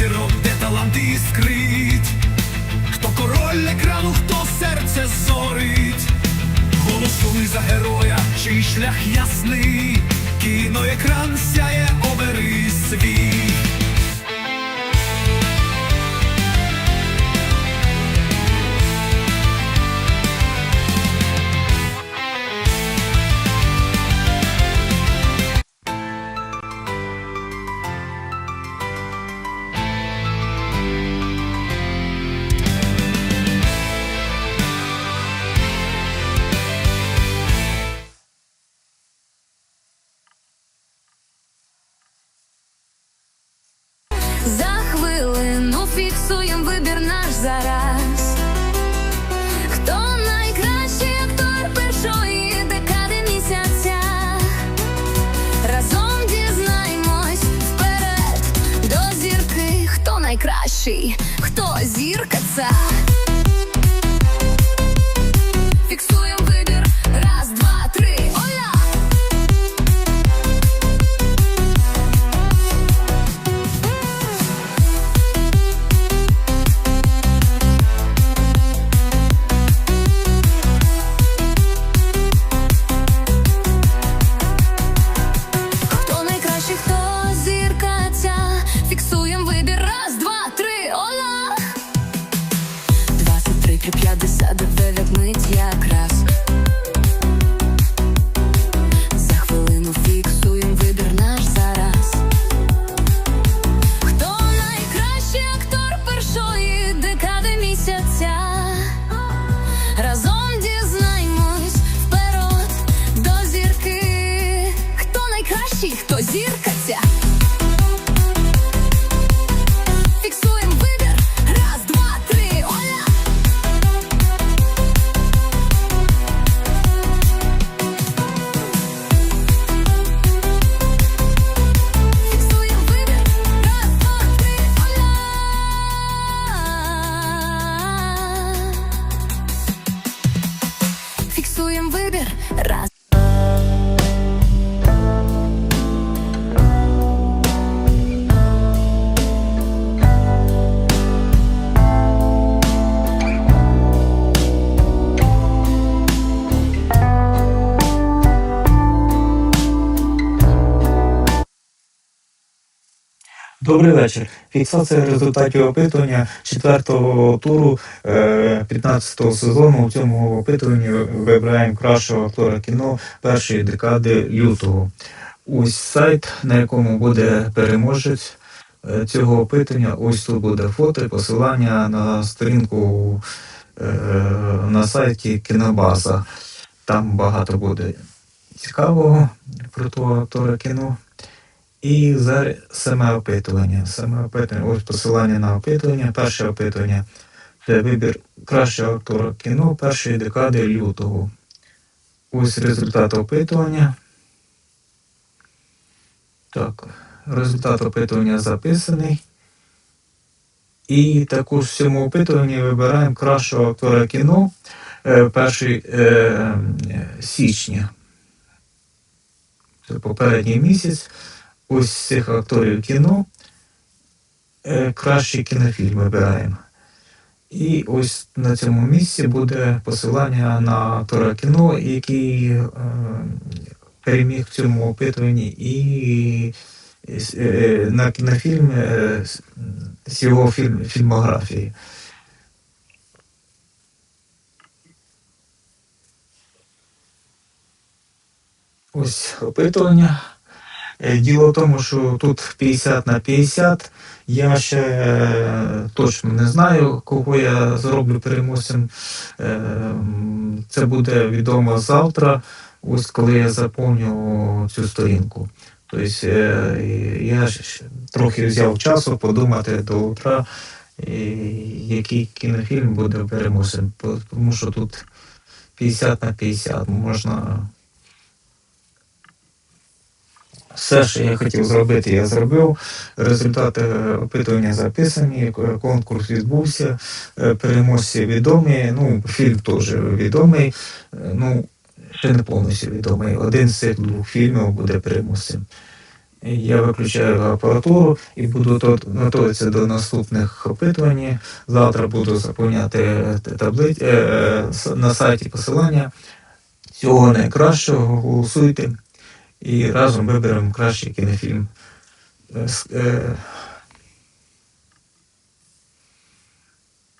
впевнений де талант іскрить, хто король екрану, хто серце зорить, голосуй за героя, чий шлях ясний, кіноекран сяє, обери свій. Хвилину фіксуєм вибір наш зараз. Хто найкращий актор першої декади місяця? Разом дізнаємось вперед до зірки. Хто найкращий, хто зірка ця? Фіксуєм вибір. Раз. Добрий вечір. Фіксація результатів опитування четвертого туру е, 15-го сезону. У цьому опитуванні вибираємо кращого актора кіно першої декади лютого. Ось сайт, на якому буде переможець е, цього опитування. Ось тут буде фото, посилання на сторінку е, на сайті Кінобаза. Там багато буде цікавого про того актора кіно. І зараз саме опитування. Саме опитування. Ось посилання на опитування. Перше опитування це вибір кращого актора кіно першої декади лютого. Ось результат опитування. Так, результат опитування записаний. І також в цьому опитуванні вибираємо кращого актора кіно е, перший е, січня. Це попередній місяць ось цих акторів кіно е, кращий кінофільм вибираємо. І ось на цьому місці буде посилання на актора кіно, який е, переміг в цьому опитуванні, і е, на кінофільм е, з його фільм, фільмографії. Ось опитування. Е, Діло в тому, що тут 50 на 50. Я ще е, точно не знаю, кого я зроблю переможцем. Е, Це буде відомо завтра, ось коли я заповню цю сторінку. Тобто я ж трохи взяв часу подумати до утра, який кінофільм буде переможцем, тому що тут 50 на 50 можна все, що я хотів зробити, я зробив. Результати е, опитування записані, конкурс відбувся, е, переможці відомі. Ну, фільм теж відомий. е, Ну, ще не повністю відомий. Один з цих двох фільмів буде переможцем. Я виключаю апаратуру і буду готуватися до наступних опитувань. Завтра буду заповняти таблиць е, на сайті посилання. Всього найкращого голосуйте і разом виберемо кращий кінофільм. Е, е,